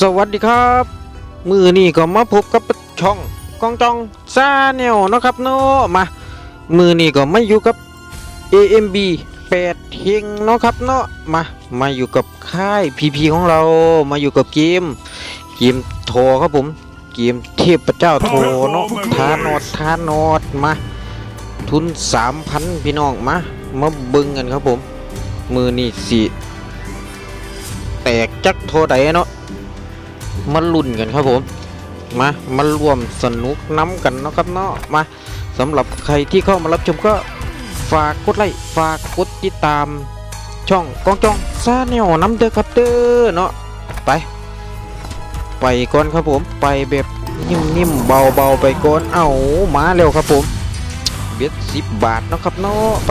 สวัสดีครับ มือนี่ก็มาพบกับช่องกองจองซาแนวเนะครับเนาะมา มือนี่ก็มาอยู่กับ AMB 8เฮงเนาะครับเนาะมา มาอยู่กับค่าย PP ของเรา มาอยู่กับเกม เกมโทรครับผม เกมเทพเจ้าโทรเนาะทานอดทานอดมา ทุน 3,000 พี่น้องมา มาบิ่งกันครับผม มือนี่สิแตกจักโทใดเนาะ มาลุ้นกันครับผมมามาร่วมสนุกน้ำกันนะครับเนาะมาสำหรับใครที่เข้ามารับชมก็ฝากกดไลค์ฝากกดติดตามช่องกองจองซาแนวน้ำเด้อครับเด้อเนาะไป ไปก่อนครับผมไปแบบนิ่มๆเบาๆไปก่อนเอามาเร็วครับผมเบียดสิบบาทนะครับเนาะไป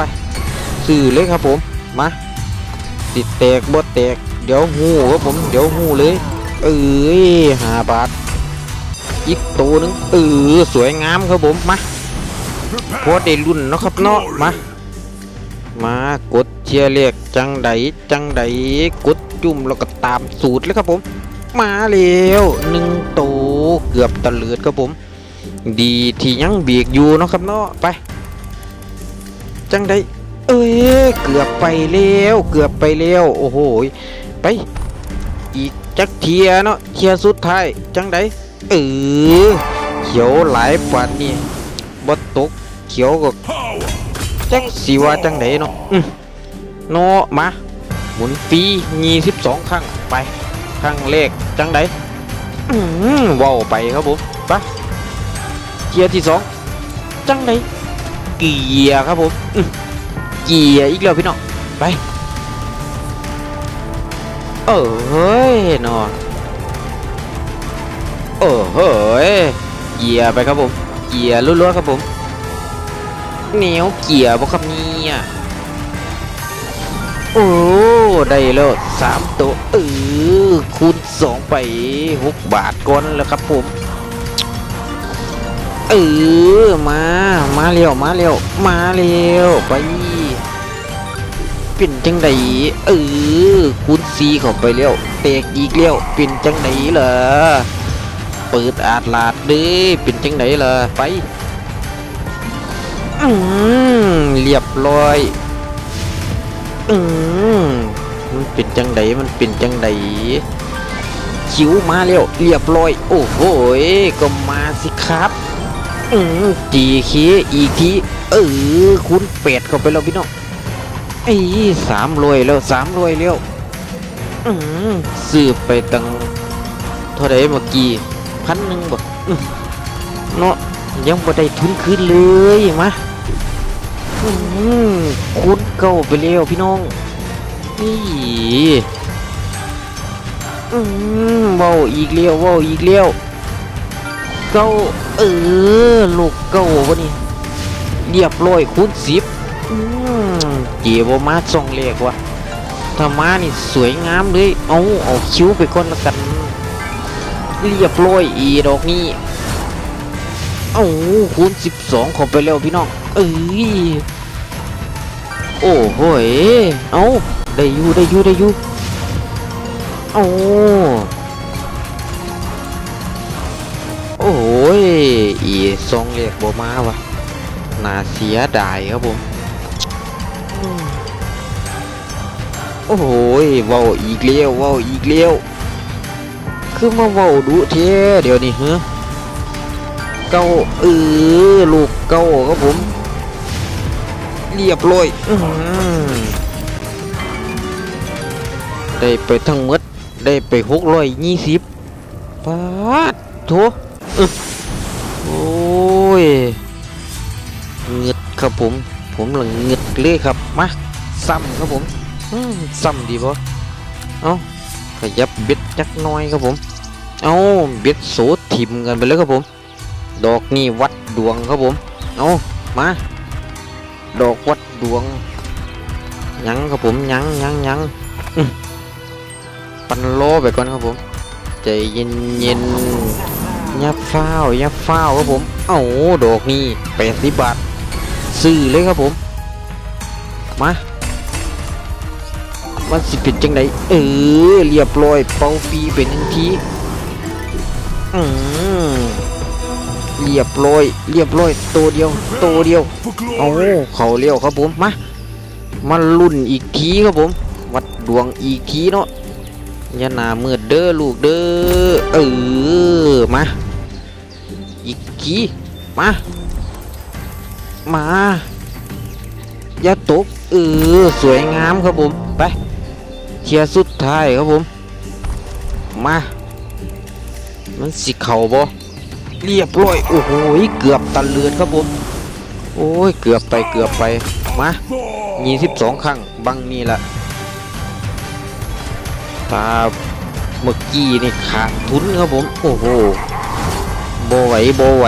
ซื้อเลยครับผมมาติดแตกบ่แตกเดี๋ยวหูครับผมเดี๋ยวหูเลย เอ้ยห้าบาทอีกตัวหนึงเออสวยงามครับผมมาพอได้รุ่นเนาะครับเนาะมามากดเชียร์เรียกจังใดจังใดกดจุ่มแล้วก็ตามสูตรเลยครับผม มาเร็วหนึ่งตัวเกือบตะเลือดครับผม ดีที่ยังเบียกอยู่เนาะครับเนาะไป จังใดเอ้ยเกือบไปแล้วเกือบไปแล้วโอ้โหยไปอีก จักเทียเนาะเทียสุดท้ายจังไดเออเขียวหลายปานนี่บ่ตกเขียวก็จังสิว่าจังไดเนาะอืมเนาะมาหมุนฟรี22ครั้งไปครั้งแรกจังไดอืมว้าวไปครับผมไปเทียที่สองจังไดเกียร์ครับผมอืมเกียร์อีกแล้วพี่น้องไป เออเฮ้ยนอนเออเฮ้ยเกียร์ไปครับผมเกียร์ล้วนๆครับผมเหนียวเกียร์บ่ครับเนี่ยโอ้ได้แล้วสามตัวเออคูณสองไปหกบาทก่อนแล้วครับผมเออมา มาเร็วมาเร็วมาเร็วไป เป็นจังไดเออคูณซีเข้าไปเร็วเตกอีกเร็วเป็นจังไดล่ะเปิดอาดลาดเด้เป็นจังไดล่ะไปอืมเรียบร้อยอืมมันเป็นจังไดมันเป็นจังไดคิวมาเร็วเรียบร้อยโอ้โหก็มาสิครับอืมจีเคอีกทีเออคุณเป็ดเข้าไปแล้วพี่น้อง ไอ้สามรวยแล้วสามรวยแล้วอืมซื้อไปตั้งเท่าไรเมื่อกี้พันหนึ่งบอื้อเนาะยังบ่ได้ทุนคืนเลยมาอืมคุณเก่าไปแล้วพี่น้องนี่อืมเว้าอีกแล้วเว้าอีกแล้วเก้าเออลูกเก้าวะนี่เรียบร้อยคูณสิบอืม เจียวมาส่องเลขวะถ้ามานี่สวยงามเลยเอาเอาคิ้วไปก่อนละกันเรียบร้อยอีดอกนี้เอาคูณสิบสองข้าไปแล้วพี่น้องเอ้ยโอ้โหเอาได้อยู่ได้อยู่ได้อยู่เอาโอ้ยอีซองเรียกบ่มาวะน่าเสียดายครับผม โอ้โหเว้าอีกเลี้ยวเว้าอีกเลี้ยวคือมาเว้าดุเท่เดี๋ยวนี้เฮ้เก้าเออลูกเก้าครับผมเรียบร้อยอได้ไปทั้งหมดได้ไปหกร้อยยี่สิบปาดโถโอ้ยเงืดครับผม ผมหลังเงืดเลยครับมาซ้ำครับผมซ้ำดีปะเอาขยับเบ็ดจักน้อยครับผม เอาเบ็ดโสทิมกันไปเลยครับผม ดอกนี่วัดดวงครับผม เอามา ดอกวัดดวง ยังครับผม ยังยังยังปันโลไปก่อนครับผม ใจเย็นเย็นยับเฝ้ายับเฝ้าครับผม เอ้าดอกนี้แปดสิบบาท ซื้อเลยครับผม มามันสิเป็นจังไดเออเรียบร้อยเป่าฟรีเป็นหนึ่งทีอืมเรียบร้อย เรียบร้อยตัวเดียวตัวเดียว For เอาเขาเลี้ยวครับผมมามาลุ่นอีกทีครับผม วัดดวงอีกทีเนาะยานามืดเด้อลูกเด้อเออมาอีกทีมา มา อย่าตกเออสวยงามครับผมไปเทียสุดท้ายครับผม มา มันสิเข่าบ่เรียบร้อยโอ้โหเกือบตันเลือนครับผม โอ้ยเกือบไปเกือบไปมายี่สิบสองครั้งบังนี่ละตาเมื่อกี้นี่ขาดทุนครับผม โอ้โหโบไหวโบไหว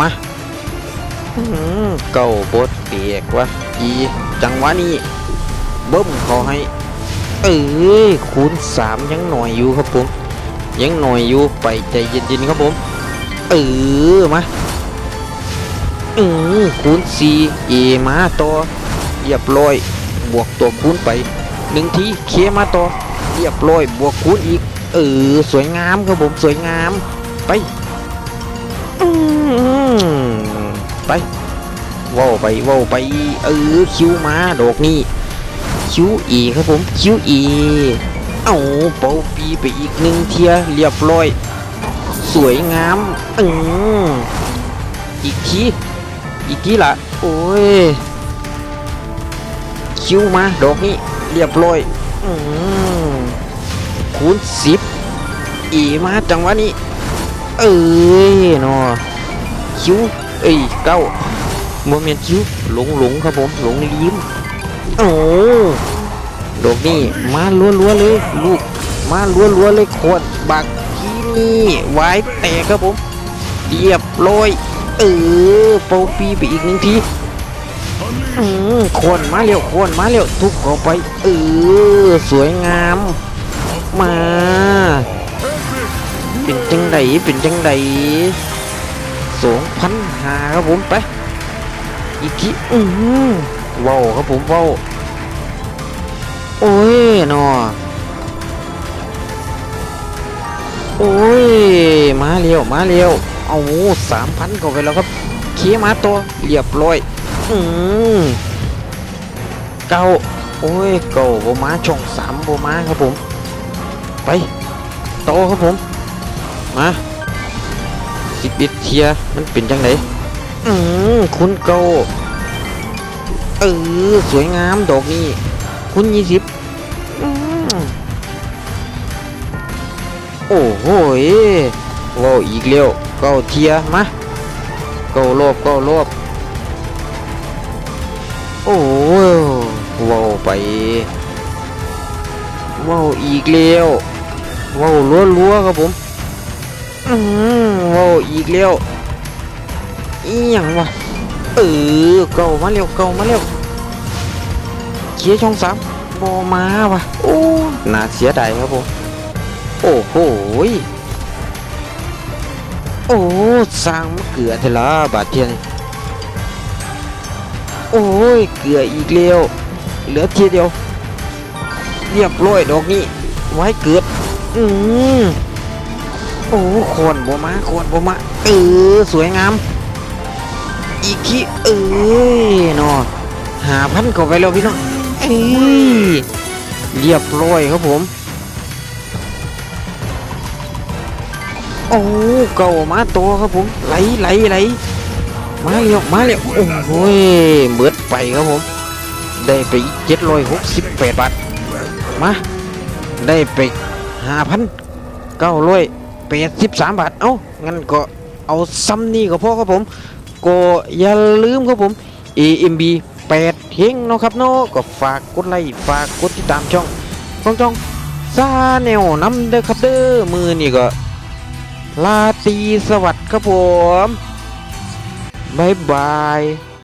มา เก่าบดเปียกวะอีจังหวะนี้เบิ้มเขาให้ เอ้ยคูณสามยังหน่อยอยู่ครับผม ยังหน่อยอยู่ไปใจเย็นๆครับผม เออมาอือคูณ4 a มาต่อเรียบร้อย บวกตัวคูณไปหนึ่งทีเคมาต่อเรียบร้อยบวกคูณอีก เออสวยงามครับผมสวยงามไป ไปว้าวไปว้าวไปเออคิวมาดอกนี้คิวอีครับผมคิวอีเอาเป่าปีไปอีกหนึ่งเทียเรียบร้อย สวยงามอืมอีกทีอีกทีละโอ้ยคิวมาดอกนี้เรียบร้อยอืมคูณสิบอีมาจังวะนี้เอ้ยเนาะคิว เอ้ยเก้าโมเมนต์คิวหลงหลงครับผมหลงลิ้มโอ้ดอกนี้มาลัวๆเลยลูกมาลัวๆเลยขวดบักที่นี่ไว้แตกครับผมเรียบร้อยเออโปรปีไปอีกหนึ่งทีอืมโคนมาเร็วโคนมาเร็วทุบเข้าไปเออสวยงามมา เป็นจังไดเป็นจังได สองพันหาครับผมไปอีกทีอืมว้าวครับผมว้าวโอ้ยเนาะโอ้ยมาเร็วมาเร็วเอาสามพันเข้าไปแล้วครับเคมาตัวเรียบร้อยอืมเก้าโอ้ยเก้าโบมาช่องสามโบมาครับผมไปโตครับผมมา สิบเอ็ดเทียมันเป็นจังไดอืมคุณเก้าเออสวยงามดอกนี้คุณยี่สิบอืมโอ้โหยว้าวอีกเร็วเก้าเทียมาเก้ารอบเก้ารอบโอ้ยว้าวไปว้าวอีกเร็วว้าวรัวๆครับผม อืมว้อีกเร็วอีหยังวะเออเก้ามาเร็วเก้ามาเร็วเคียช่องสามบอมาวะโอ้น่าเสียดายครับผมโอ้โหโอ้สร้างมะเกือเถอะละบาดเทียนโอ้ยเกืออีกแล้วเหลือทีเดียวเรียบร้อยดอกนี้ไว้เกิดอืม โอ้โคนบ่มาโคนบ่มาเออสวยงาม อีกทีเอ้ยนาะหาพันเข้าไปแล้วพี่น้องเอ้ยเรียบร้อยครับผม โอ้เก่ามาตัวครับผม ไหลไหลไหลมาเร็วมาเร็วโอ้โหยเบิดไปครับผม ได้ไปเจ็ดร้อยหกสิบแปดบาท มา ได้ไปห้าพันเก้าร้อย ดสิบสามบาท เอ้า งั้นก็เอาซ้ำนี่ก็พอครับผม ก็อย่าลืมครับผม AMB 8เฮงเนาะครับเนาะ ก็ฝากกดไลค์ ฝากกดติดตามช่องช่องช่องซาแนวน้ำเด้อครับเด้อ มือนี่ก็ลาตีสวัสดิ์ครับผมบ๊ายบาย